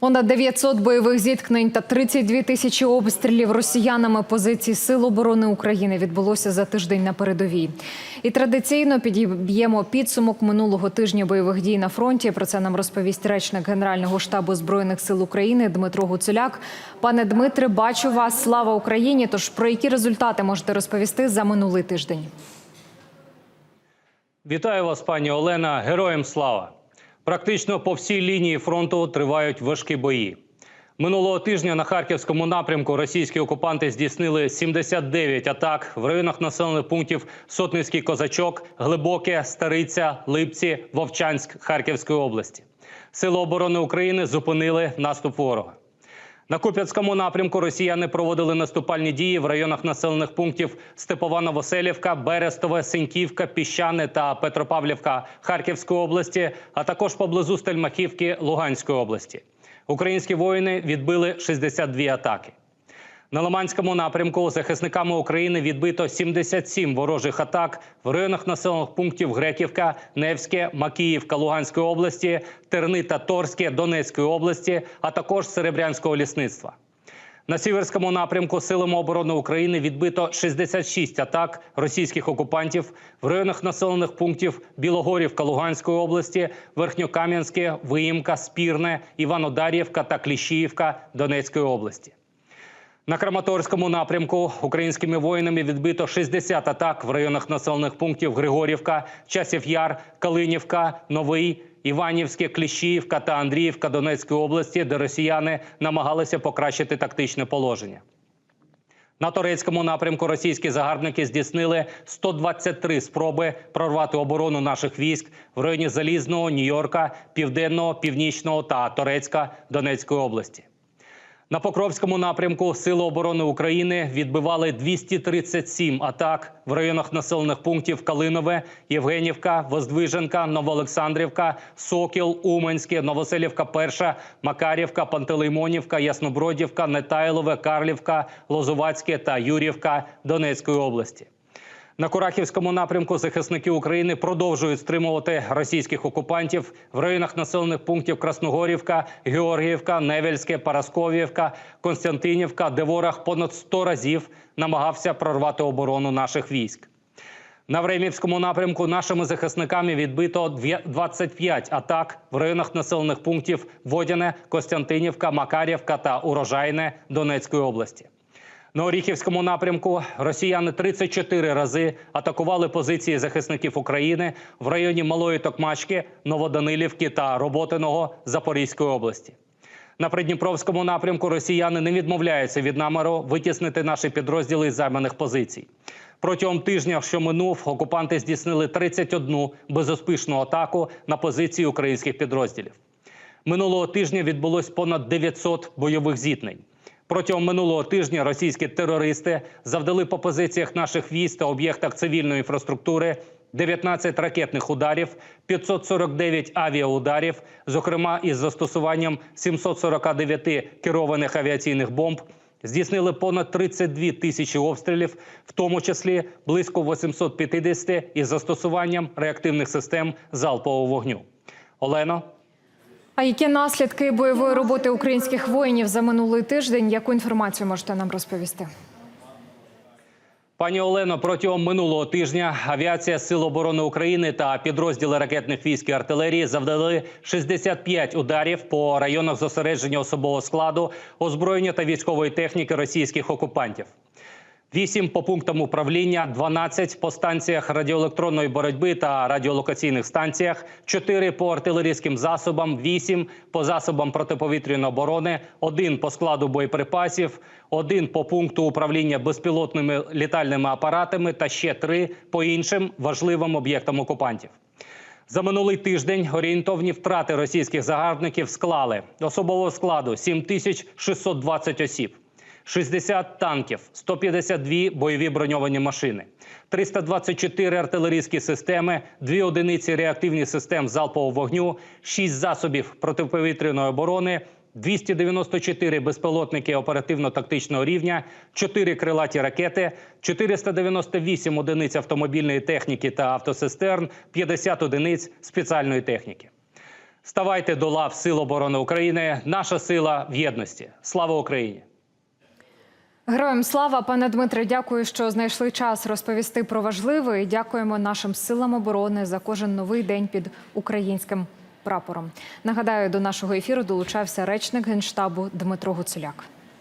Понад 900 бойових зіткнень та 32 тисячі обстрілів росіянами позицій Сил оборони України відбулося за тиждень на передовій. І традиційно підіб'ємо підсумок минулого тижня бойових дій на фронті. Про це нам розповість речник Генерального штабу збройних сил України Дмитро Гуцуляк. Пане Дмитре, бачу вас. Слава Україні! Тож про які результати можете розповісти за минулий тиждень? Вітаю вас, пані Олена. Героям слава! Практично по всій лінії фронту тривають важкі бої. Минулого тижня на харківському напрямку російські окупанти здійснили 79 атак в районах населених пунктів Сотницький Козачок, Глибоке, Стариця, Липці, Вовчанськ Харківської області. Сили оборони України зупинили наступ ворога. На Куп'янському напрямку росіяни проводили наступальні дії в районах населених пунктів Степовано-Василівка, Берестове, Синьківка, Піщани та Петропавлівка Харківської області, а також поблизу Стельмахівки Луганської області. Українські воїни відбили 62 атаки. На Лиманському напрямку захисниками України відбито 77 ворожих атак в районах населених пунктів Греківка, Невське, Макіївка Луганської області, Терни та Торське Донецької області, а також Серебрянського лісництва. На сіверському напрямку силами оборони України відбито 66 атак російських окупантів в районах населених пунктів Білогорівка Луганської області, Верхньокам'янське, Виїмка, Спірне, Іванодарівка та Кліщіївка Донецької області. На Краматорському напрямку українськими воїнами відбито 60 атак в районах населених пунктів Григорівка, Часів Яр, Калинівка, Новий, Іванівське, Кліщіївка та Андріївка Донецької області, де росіяни намагалися покращити тактичне положення. На турецькому напрямку російські загарбники здійснили 123 спроби прорвати оборону наших військ в районі Залізного, Нью-Йорка, Південного, Північного та Торецька Донецької області. На Покровському напрямку Сили оборони України відбивали 237 атак в районах населених пунктів Калинове, Євгенівка, Воздвиженка, Новоолександрівка, Сокіл, Уманське, Новоселівка, Перша, Макарівка, Пантелеймонівка, Яснобродівка, Нетайлове, Карлівка, Лозувацьке та Юрівка Донецької області. На Курахівському напрямку захисники України продовжують стримувати російських окупантів в районах населених пунктів Красногорівка, Георгіївка, Невельське, Парасковівка, Константинівка, де ворог понад 100 разів намагався прорвати оборону наших військ. На Времівському напрямку нашими захисниками відбито дві- 25 атак в районах населених пунктів Водяне, Костянтинівка, Макарівка та Урожайне Донецької області. На Оріхівському напрямку росіяни 34 рази атакували позиції захисників України в районі Малої Токмачки, Новоданилівки та Роботиного Запорізької області. На Придніпровському напрямку росіяни не відмовляються від наміру витіснити наші підрозділи із займаних позицій. Протягом тижня, що минув, окупанти здійснили 31 безуспішну атаку на позиції українських підрозділів. Минулого тижня відбулось понад 900 бойових зіткнень. Протягом минулого тижня російські терористи завдали по позиціях наших військ та об'єктах цивільної інфраструктури 19 ракетних ударів, 549 авіаударів, зокрема із застосуванням 749 керованих авіаційних бомб. Здійснили понад 32 тисячі обстрілів, в тому числі близько 850 із застосуванням реактивних систем залпового вогню. Олено. А які наслідки бойової роботи українських воїнів за минулий тиждень? Яку інформацію можете нам розповісти? Пані Олено, протягом минулого тижня авіація Сил оборони України та підрозділи ракетних військ і артилерії завдали 65 ударів по районах зосередження особового складу, озброєння та військової техніки російських окупантів. 8 по пунктам управління, 12 по станціях радіоелектронної боротьби та радіолокаційних станціях, 4 по артилерійським засобам, 8 по засобам протиповітряної оборони, 1 по складу боєприпасів, 1 по пункту управління безпілотними літальними апаратами та ще 3 по іншим важливим об'єктам окупантів. За минулий тиждень орієнтовні втрати російських загарбників склали особового складу 7620 осіб. 60 танків, 152 бойові броньовані машини, 324 артилерійські системи, 2 одиниці реактивних систем залпового вогню, 6 засобів протиповітряної оборони, 294 безпілотники оперативно-тактичного рівня, 4 крилаті ракети, 498 одиниць автомобільної техніки та автосистерн, 50 одиниць спеціальної техніки. Ставайте до лав Сил оборони України. Наша сила в єдності. Слава Україні! Героям слава, пане Дмитре, дякую, що знайшли час розповісти про важливе. І дякуємо нашим силам оборони за кожен новий день під українським прапором. Нагадаю, до нашого ефіру долучався речник генштабу Дмитро Гуцуляк.